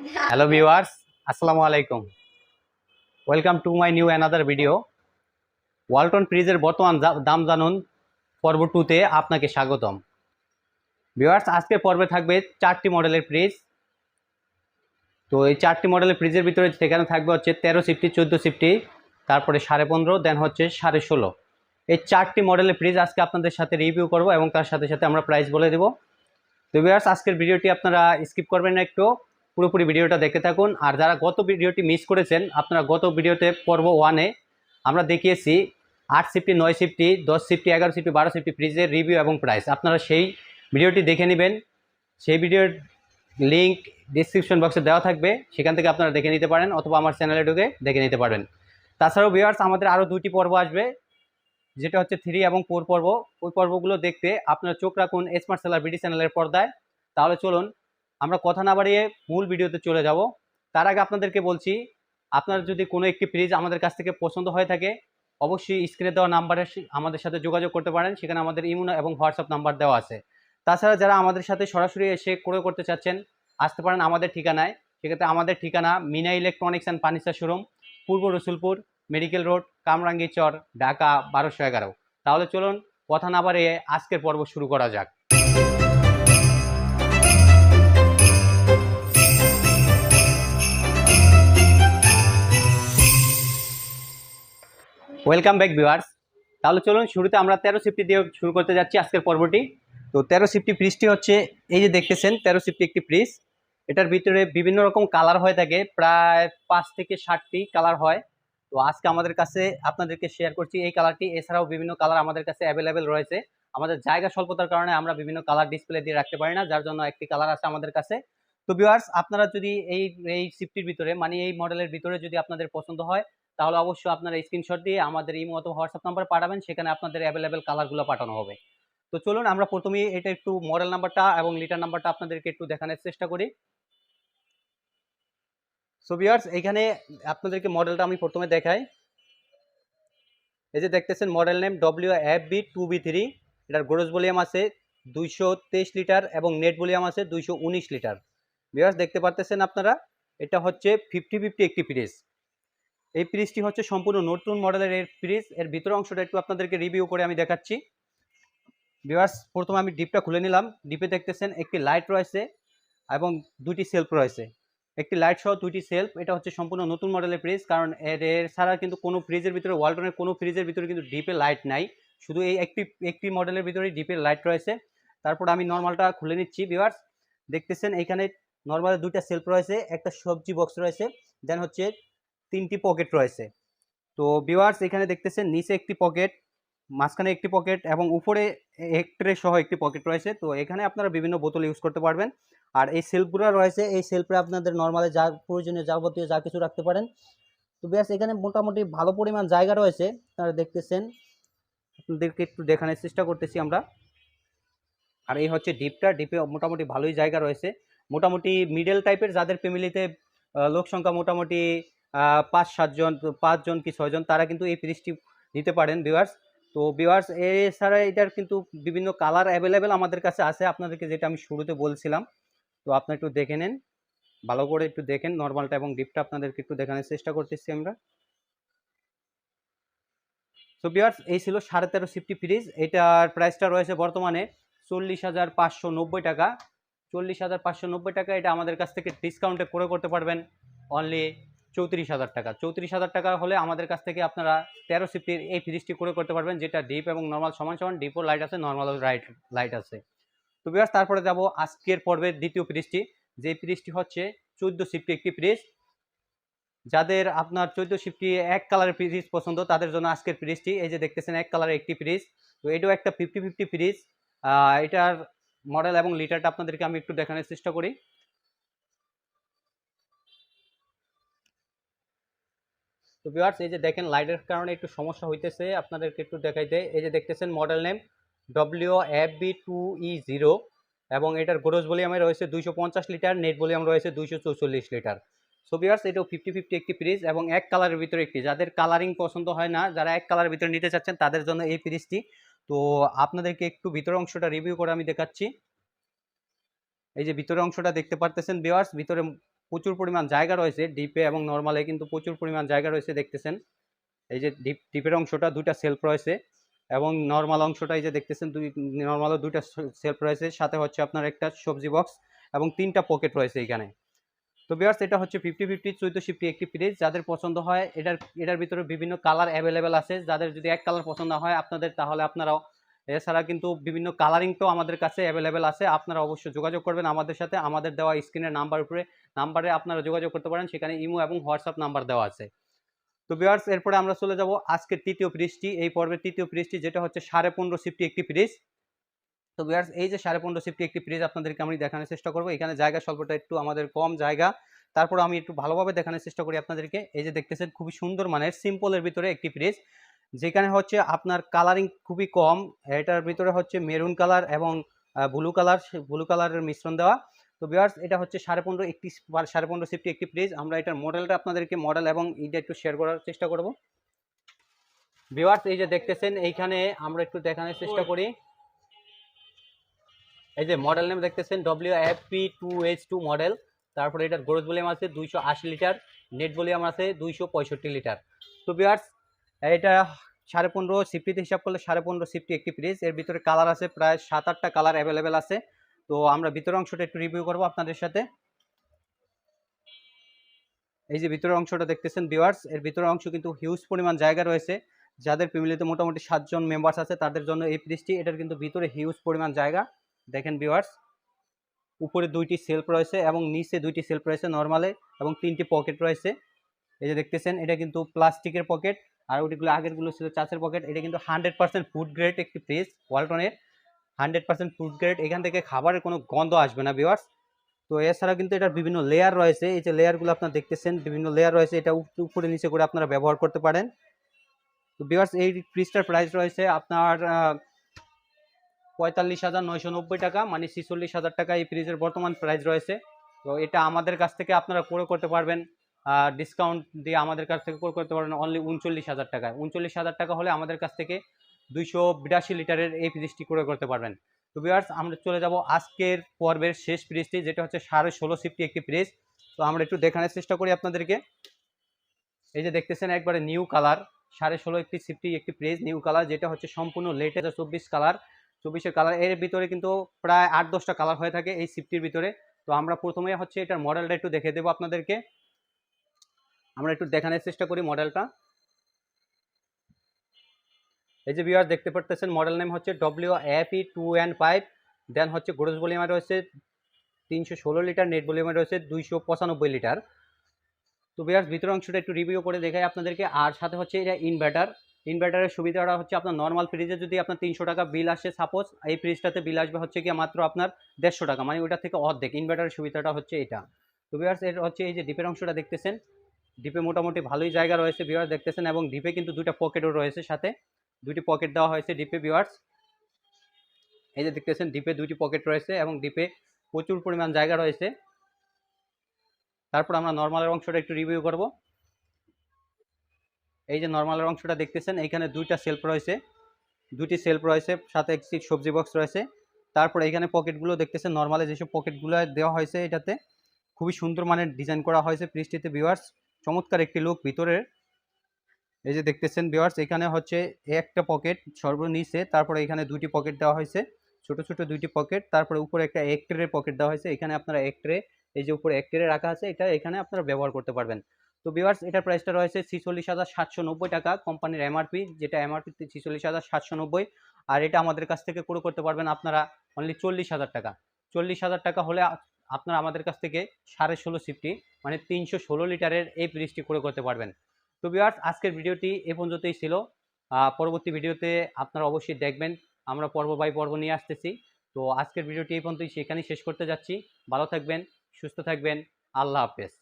Hello viewers আসসালামু আলাইকুম welcome to my new another video Walton ফ্রিজের বর্তমান দাম জানুন পর্ব টুতে আপনাকে স্বাগতম। ভিউয়ার্স আজকের পর্বে থাকবে চারটি মডেলের ফ্রিজ তো এই চারটি মডেলের ফ্রিজের ভিতরে সেখানে থাকবে হচ্ছে তেরো সিফটি, চোদ্দ সিফটি, তারপরে সাড়ে পনেরো দেন হচ্ছে সাড়ে ষোলো। এই চারটি মডেলের ফ্রিজ আজকে আপনাদের সাথে রিভিউ করব এবং তার সাথে সাথে আমরা প্রাইস বলে দেবো। তো ভিউয়ার্স আজকের ভিডিওটি আপনারা স্কিপ করবেন না একটু। পুরোপুরি ভিডিওটা দেখতে থাকুন। আর যারা গত ভিডিওটি মিস করেছেন, আপনারা গত ভিডিওতে পর্ব ওয়ানে আমরা দেখিয়েছি আট সিফটি নয় সিফটি দশ সিফটি এগারো সিফটি বারো সিফটি ফ্রিজের রিভিউ এবং প্রাইস আপনারা সেই ভিডিওটি দেখে নেবেন। সেই ভিডিওর লিঙ্ক ডিসক্রিপশন বক্সে দেওয়া থাকবে। সেখান থেকে আপনারা দেখে নিতে পারেন অথবা আমার চ্যানেলে ঢুকে দেখে নিতে পারবেন। তাছাড়াও ভিউয়ার্স আমাদের আরও দুটি পর্ব আসবে। যেটা হচ্ছে থ্রি এবং ফোর পর্ব। ওই পর্বগুলো দেখতে আপনারা চোখ রাখুন স্মার্ট সেলার বিডি চ্যানেলের পর্দায়। তাহলে চলুন আমরা কথা না বাড়িয়ে মূল ভিডিওতে চলে যাব। তার আগে আপনাদেরকে বলছি, আপনার যদি কোনো একটি ফ্রিজ আমাদের কাছ থেকে পছন্দ হয়ে থাকে, অবশ্যই স্ক্রিনে দেওয়া নাম্বারে আমাদের সাথে যোগাযোগ করতে পারেন। সেখানে আমাদের ইমুনো এবং হোয়াটসঅ্যাপ নাম্বার দেওয়া আছে। তাছাড়া যারা আমাদের সাথে সরাসরি এসে ক্রয় করতে চাচ্ছেন, আসতে পারেন আমাদের ঠিকানায়। সেক্ষেত্রে আমাদের ঠিকানা Meena electronics and furniture showroom Purba Rasulpur medical road Kamrangi চর ঢাকা বারোশো এগারো। তাহলে চলুন, কথা না বাড়িয়ে আজকের পর্ব শুরু করা যাক। ওয়েলকাম ব্যাক ভিউয়ার্স তাহলে চলুন, শুরুতে আমরা তেরো সিফটি দিয়ে শুরু করতে যাচ্ছি আজকের পর্বটি। তো তেরো সিফটি ফ্রিজটি হচ্ছে, এই যে দেখতেছেন, তেরো সিফটি একটি ফ্রিজ এটার ভিতরে বিভিন্ন রকম কালার হয়ে থাকে, প্রায় পাঁচ থেকে ষাটটি কালার হয়। তো আজকে আমাদের কাছে, আপনাদেরকে শেয়ার করছি এই কালারটি এছাড়াও বিভিন্ন কালার আমাদের কাছে অ্যাভেলেবেল রয়েছে। আমাদের জায়গা স্বল্পতার কারণে আমরা বিভিন্ন কালার ডিসপ্লে দিয়ে রাখতে পারি না, যার জন্য একটি কালার আছে আমাদের কাছে। তো ভিউয়ার্স আপনারা যদি এই এই সিফটির ভিতরে মানে এই মডেলের ভিতরে যদি আপনাদের পছন্দ হয় তাহলে অবশ্যই আপনারা স্ক্রিনশট দিয়ে আমাদের ইমো অথবা হোয়াটসঅ্যাপ নাম্বার পাঠাবেন, সেখানে আপনাদের অ্যাভেলেবেল কালারগুলো পাঠানো হবে। তো চলুন, আমরা প্রথমেই এটা একটু মডেল নাম্বারটা এবং লিটার নাম্বারটা আপনাদেরকে একটু দেখানোর চেষ্টা করি। সো ভিউয়ার্স এখানে আপনাদেরকে মডেলটা আমি প্রথমে দেখাই। এই যে দেখতেছেন model name W F B two B three এটার গ্রোস ভলিউম আছে দুইশো তেইশ লিটার এবং নেট ভলিউম আছে দুইশো উনিশ লিটার ভিউয়ার্স দেখতে পারতেছেন আপনারা? এটা হচ্ছে ফিফটি ফিফটি একটি ফ্রিজ এই ফ্রিজটি হচ্ছে সম্পূর্ণ নতুন মডেলের এর ফ্রিজ এর ভিতর অংশটা একটু আপনাদেরকে রিভিউ করে আমি দেখাচ্ছি। ভিউয়ার্স প্রথমে আমি ডিপটা খুলে নিলাম। ডিপে দেখতেছেন একটি লাইট রয়েছে এবং দুটি সেলফ রয়েছে। একটি লাইট সহ দুইটি সেলফ এটা হচ্ছে সম্পূর্ণ নতুন মডেলের ফ্রিজ কারণ এর এর ছাড়া কিন্তু কোনো ফ্রিজের ভিতরে ওয়ালটনের কোনো ফ্রিজের ভিতরে কিন্তু ডিপে লাইট নাই। শুধু এই একটি একটি মডেলের ভিতরে ডিপের লাইট রয়েছে। তারপর আমি নর্মালটা খুলে নিচ্ছি ভিউয়ার্স দেখতেছেন এখানে নর্মাল দুইটা সেলফ রয়েছে, একটা সবজি বক্স রয়েছে দেন হচ্ছে তিনটি পকেট রয়েছে। তো ভিউয়ার্স এখানে দেখতেছেন নিচে একটি পকেট, মাঝখানে একটি পকেট এবং উপরে একট্রে সহ একটি পকেট রয়েছে। তো এখানে আপনারা বিভিন্ন বোতল ইউজ করতে পারবেন। আর এই সেলফগুলো রয়েছে, এই সেলফে আপনাদের নর্মালি যা প্রয়োজনীয় যাবতীয় যা কিছু রাখতে পারেন। তো ব্যাস এখানে মোটামুটি ভালো পরিমাণ জায়গা রয়েছে। আপনারা দেখতেছেন, আপনাদেরকে একটু দেখানোর চেষ্টা করতেছি আমরা। আর এই হচ্ছে ডিপটা ডিপে মোটামুটি ভালোই জায়গা রয়েছে। মোটামুটি মিডল টাইপের যাদের ফ্যামিলিতে লোক সংখ্যা মোটামুটি পাঁচ সাতজন পাঁচজন কি ছয়জন, তারা কিন্তু এই ফ্রিজটি নিতে পারেন ভিউয়ার্স তো ভিউয়ার্স এছাড়া এটার কিন্তু বিভিন্ন কালার অ্যাভেলেবেল আমাদের কাছে আছে। আপনাদেরকে যেটা আমি শুরুতে বলছিলাম, তো আপনি একটু দেখে নেন। ভালো করে একটু দেখেন নর্মালটা এবং ডিপটা আপনাদেরকে একটু দেখানোর চেষ্টা করতেছি আমরা। তো ভিউয়ার্স এই ছিল সাড়ে তেরো সিফটি ফ্রিজ। এটার প্রাইসটা রয়েছে বর্তমানে চল্লিশ হাজার পাঁচশো নব্বই টাকা। চল্লিশ হাজার পাঁচশো নব্বই টাকা, এটা আমাদের কাছ থেকে ডিসকাউন্টে করে করতে পারবেন। অনলি চৌত্রিশ হাজার টাকা। চৌত্রিশ হাজার টাকা হলে আমাদের কাছ থেকে আপনারা তেরো সিফটির এই ফ্রিজটি করে করতে পারবেন, যেটা ডিপ এবং নর্মাল সমান সমান ডিপও লাইট আছে নর্মালও লাইট লাইট আছে। তো বিয়ার্স তারপরে যাব আজকের পর্বের দ্বিতীয় ফ্রিজটি, যে ফ্রিজটি হচ্ছে চোদ্দ সিফটি একটি ফ্রিজ যাদের আপনার চোদ্দ সিফটি এক কালারের ফ্রিজ পছন্দ, তাদের জন্য আজকের ফ্রিজটি এই যে দেখতেছেন এক কালারের একটি ফ্রিজ তো এটাও একটা ফিফটি ফিফটি ফ্রিজ এটার মডেল এবং লিটারটা আপনাদেরকে আমি একটু দেখানোর চেষ্টা করি। তো ভিউয়ার্স এই যে দেখেন লাইটের কারণে একটু সমস্যা হইতেছে। আপনাদেরকে একটু দেখাই দেয় এই যে দেখতেছেন model name W F B two E zero এবং এটার গ্রোস ভলিউমে রয়েছে দুইশো পঞ্চাশ লিটার নেট ভলিউম রয়েছে দুইশো চৌচল্লিশ লিটার সো ভিউয়ার্স এটাও ফিফটি ফিফটি একটি ফ্রিজ এবং এক কালারের ভিতরে একটি। যাদের কালারিং পছন্দ হয় না, যারা এক কালারের ভিতরে নিতে চাচ্ছেন, তাদের জন্য এই ফ্রিজটি তো আপনাদেরকে একটু ভিতরের অংশটা রিভিউ করে আমি দেখাচ্ছি। এই যে ভিতরের অংশটা দেখতে পারতেছেন ভিউয়ার্স ভিতরে প্রচুর পরিমাণ জায়গা রয়েছে ডিপে এবং নর্মালে কিন্তু প্রচুর পরিমাণ জায়গা রয়েছে দেখতেছেন। এই যে ডিপ, ডিপের অংশটা দুইটা সেলফ রয়েছে এবং নর্মাল অংশটা এই যে দেখতেছেন দুই নর্মালও দুইটা সেলফ রয়েছে, সাথে হচ্ছে আপনার একটা সবজি বক্স এবং তিনটা পকেট রয়েছে এখানে। তো বিয়ার্স এটা হচ্ছে ফিফটি ফিফটি চৌদ্দ শিফটি একটি ফ্রিজ যাদের পছন্দ হয়, এটার এটার ভিতরে বিভিন্ন কালার অ্যাভেলেবেল আছে, যাদের যদি এক কালার পছন্দ হয়, আপনাদের তাহলে আপনারাও এছাড়া কিন্তু বিভিন্ন কালারিং তো আমাদের কাছে অ্যাভেলেবেল আছে। আপনারা অবশ্যই যোগাযোগ করবেন আমাদের সাথে। আমাদের দেওয়া স্ক্রিনের নাম্বার উপরে নাম্বারে আপনারা যোগাযোগ করতে পারেন। সেখানে ইমো এবং হোয়াটসঅ্যাপ নাম্বার দেওয়া আছে। তো বিয়ার্স এরপরে আমরা চলে যাব আজকের তৃতীয় ফ্রিজটি এই পর্বের তৃতীয় ফ্রিজটি যেটা হচ্ছে সাড়ে পনেরো সিফটি একটি ফ্রিজ তো বিয়ার্স এই যে সাড়ে পনেরো সিফটি একটি ফ্রিজ আপনাদেরকে আমি দেখানোর চেষ্টা করব। এখানে জায়গা স্বল্পটা একটু আমাদের কম জায়গা। তারপর আমি একটু ভালোভাবে দেখানোর চেষ্টা করি আপনাদেরকে। এই যে দেখতেছেন, খুবই সুন্দর মানের সিম্পলের ভিতরে একটি ফ্রিজ যেখানে হচ্ছে আপনার কালারিং খুবই কম, এটার ভিতরে হচ্ছে মেরুন কালার এবং ব্লু কালার ব্লু কালারের মিশ্রণ দেওয়া। তো বিয়ার্স এটা হচ্ছে সাড়ে পনেরো একটি সাড়ে পনেরো সিফটি একটি ফ্রিজ আমরা এটার মডেলটা আপনাদেরকে মডেল এবং এইটা একটু শেয়ার করার চেষ্টা করব। বিয়ার্স এই যে দেখতেছেন, এইখানে আমরা একটু দেখানোর চেষ্টা করি। এই যে মডেল নেম দেখতেছেন W F P two H two model তারপরে এটার গ্রোথ ভলিউম আছে দুইশো আশি লিটার নেট ভলিউম আছে দুইশো পঁয়ষট্টি লিটার। তো বিয়ার্স এটা সাড়ে পনেরো সিফটিতে হিসাব করলে সাড়ে পনেরো সিফটি একটি ফ্রিজ এর ভিতরে কালার আছে প্রায় সাত আটটা কালার অ্যাভেলেবেল আছে। তো আমরা ভিতরের অংশটা একটু রিভিউ করব আপনাদের সাথে। এই যে ভিতরের অংশটা দেখতেছেন ভিউয়ার্স এর ভিতরের অংশ কিন্তু হিউজ পরিমাণ জায়গা রয়েছে। যাদের ফ্যামিলিতে মোটামুটি সাতজন মেম্বার্স আছে, তাদের জন্য এই ফ্রিজটি এটার কিন্তু ভিতরে হিউজ পরিমাণ জায়গা। দেখেন ভিউয়ার্স উপরে দুইটি সেলফ রয়েছে এবং নিচে দুইটি সেলফ রয়েছে নর্মালে এবং তিনটি পকেট রয়েছে। এই যে দেখতেছেন, এটা কিন্তু প্লাস্টিকের পকেট আর ওইগুলো আগেরগুলো ছিল চাষের পকেট, এটা কিন্তু হান্ড্রেড পার্সেন্ট ফুড গ্রেড একটি ফ্রিজ ওয়ালটনের হান্ড্রেড পার্সেন্ট ফুড গ্রেড এখান থেকে খাবারের কোনো গন্ধ আসবে না ভিওয়ার্স তো এছাড়া কিন্তু এটার বিভিন্ন লেয়ার রয়েছে, এই যে লেয়ারগুলো আপনারা দেখতেছেন, বিভিন্ন লেয়ার রয়েছে, এটা উপরে নিচে করে আপনারা ব্যবহার করতে পারেন। তো ভিওয়ার্স এই ফ্রিজটার প্রাইস রয়েছে আপনার পঁয়তাল্লিশ হাজার নয়শো নব্বই টাকা মানে ছিচল্লিশ হাজার টাকা এই ফ্রিজের বর্তমান প্রাইস রয়েছে। তো এটা আমাদের কাছ থেকে আপনারা করে করতে পারবেন। ডিসকাউন্ট দিয়ে আমাদের কাছ থেকে করে করতে পারবেন অনলি উনচল্লিশ হাজার টাকায় উনচল্লিশ হাজার টাকা হলে আমাদের কাছ থেকে দুইশো বিরাশি লিটারের এই ফ্রিজটি করে করতে পারবেন। তো বিয়ার্স আমরা চলে যাব আজকের পর্বের শেষ ফ্রিজটি, যেটা হচ্ছে সাড়ে ষোলো সিফটি একটি ফ্রিজ তো আমরা একটু দেখানোর চেষ্টা করি আপনাদেরকে। এই যে দেখতেছেন, একবারে নিউ কালার সাড়ে ষোলো একটি সিফটি একটি ফ্রিজ নিউ কালার যেটা হচ্ছে সম্পূর্ণ লেটেস্ট চব্বিশ কালার চব্বিশের কালারের ভিতরে কিন্তু প্রায় আট দশটা কালার হয়ে থাকে এই সিফটির ভিতরে। তো আমরা প্রথমে হচ্ছে এটার মডেলটা একটু দেখে দেবো আপনাদেরকে। আমরা একটু দেখানোর চেষ্টা করি মডেলটা। এই যে বিয়ার দেখতে পারতেছেন মডেল নেম হচ্ছে W F E two and five then হচ্ছে গ্রোস ভলিউমে রয়েছে তিনশো ষোলো লিটার নেট ভলিউমে রয়েছে দুইশো পঁচানব্বই লিটার তো বিয়ার ভিতর অংশটা একটু রিভিউ করে দেখাই আপনাদেরকে। আর সাথে হচ্ছে এটা ইনভার্টার ইনভার্টারের সুবিধাটা হচ্ছে আপনার নর্মাল ফ্রিজে যদি আপনার তিনশো টাকা বিল আসে সাপোজ এই ফ্রিজটাতে বিল আসবে হচ্ছে কি মাত্র আপনার দেড়শো টাকা মানে ওইটা থেকে অর্ধেক। ইনভার্টারের সুবিধাটা হচ্ছে এটা। তো বিয়ার্স এর হচ্ছে এই যে ডিপের অংশটা দেখতেছেন ডিপে মোটামুটি ভালোই জায়গা রয়েছে বিয়ার্স দেখতেছেন এবং ডিপে কিন্তু দুইটা পকেটও রয়েছে সাথে। দুইটি পকেট দেওয়া হয়েছে ডিপে বিয়ার্স এই যে দেখতেছেন ডিপে দুইটি পকেট রয়েছে এবং ডিপে প্রচুর পরিমাণ জায়গা রয়েছে। তারপর আমরা নর্মালের অংশটা একটু রিভিউ করব। এই যে নর্মালের অংশটা দেখতেছেন, এইখানে দুইটা সেলফ রয়েছে। দুটি সেলফ রয়েছে, সাথে একটি সবজি বক্স রয়েছে। তারপর এখানে পকেটগুলো দেখতেছেন নর্মালে যেসব পকেটগুলো দেওয়া হয়েছে এটাতে খুবই সুন্দর মানের ডিজাইন করা হয়েছে ফ্রিজটিতে ভিউয়ার্স চমৎকার একটি লুক ভিতরের এই যে দেখতেছেন ভিউয়ার্স এখানে হচ্ছে একটা পকেট সর্বনিচে, তারপরে এখানে দুটি পকেট দেওয়া হয়েছে, ছোট ছোট দুইটি পকেট তারপরে উপরে একটা এক ট্রের পকেট দেওয়া হয়েছে, এখানে আপনারা এক ট্রে এই যে উপরে এক ট্রে রাখা আছে, এটা এখানে আপনারা ব্যবহার করতে পারবেন। তো ভিউয়ার্স এটার প্রাইসটা রয়েছে ছিচল্লিশ হাজার সাতশো নব্বই টাকা কোম্পানির এমআরপি যেটা এমআরপি ছিচল্লিশ হাজার সাতশো নব্বই, আর এটা আমাদের কাছ থেকে করে করতে পারবেন আপনারা অনলি চল্লিশ হাজার টাকা। চল্লিশ হাজার টাকা হলে আপনারা আমাদের কাছ থেকে সাড়ে ষোলো সিফটি মানে তিনশো ষোলো লিটারের এই ফ্রিজটি করে করতে পারবেন। তো বিয়ার্স আজকের ভিডিওটি এ পর্যন্তই ছিল। পরবর্তী ভিডিওতে আপনারা অবশ্যই দেখবেন। আমরা পর্ব বাই পর্ব নিয়ে আসতেছি। তো আজকের ভিডিওটি এই পর্যন্তই, সেখানেই শেষ করতে যাচ্ছি। ভালো থাকবেন, সুস্থ থাকবেন। আল্লাহ হাফেজ।